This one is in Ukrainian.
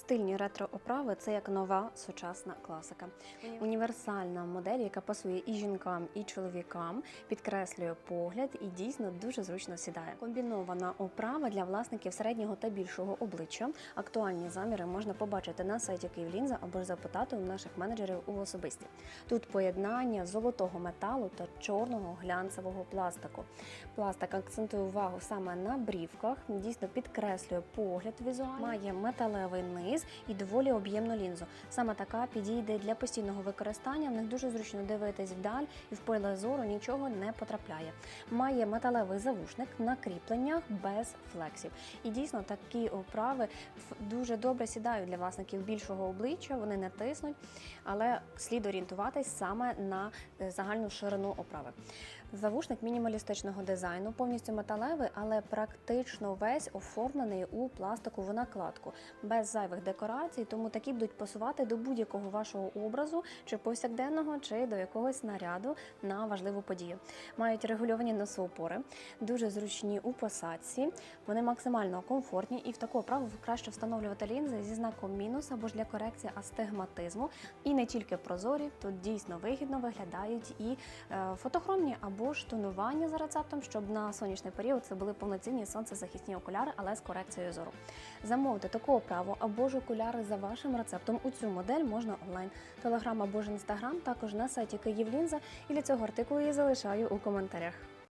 Стильні ретро-оправи це як нова сучасна класика. Універсальна модель, яка пасує і жінкам, і чоловікам, підкреслює погляд і дійсно дуже зручно сідає. Комбінована оправа для власників середнього та більшого обличчя. Актуальні заміри можна побачити на сайті Київлінза або ж запитати у наших менеджерів у особисті. Тут поєднання золотого металу та чорного глянцевого пластику. Пластик акцентує увагу саме на брівках, дійсно підкреслює погляд візуально, має металевий низ і доволі об'ємну лінзу. Саме така підійде для постійного використання. В них дуже зручно дивитись вдаль і в поле зору нічого не потрапляє. Має металевий завушник на кріпленнях без флексів. І дійсно такі оправи дуже добре сідають для власників більшого обличчя. Вони не тиснуть, але слід орієнтуватись саме на е, загальну ширину оправи. Завушник мінімалістичного дизайну, повністю металевий, але практично весь оформлений у пластикову накладку, без зайвих декорацій, тому такі будуть пасувати до будь-якого вашого образу, чи повсякденного, чи до якогось наряду на важливу подію. Мають регульовані носоупори, дуже зручні у посадці, вони максимально комфортні і в таку оправу краще встановлювати лінзи зі знаком мінус або ж для корекції астигматизму. І не тільки прозорі, тут дійсно вигідно виглядають і е, фотохромні або ж тонування за рецептом, щоб на сонячний період це були повноцінні сонцезахисні окуляри, але з корекцією зору. Замовити таку оправу або ж окуляри за вашим рецептом у цю модель можна онлайн. Телеграм або ж інстаграм також на сайті Київлінза. І для цього артикулу я залишаю у коментарях.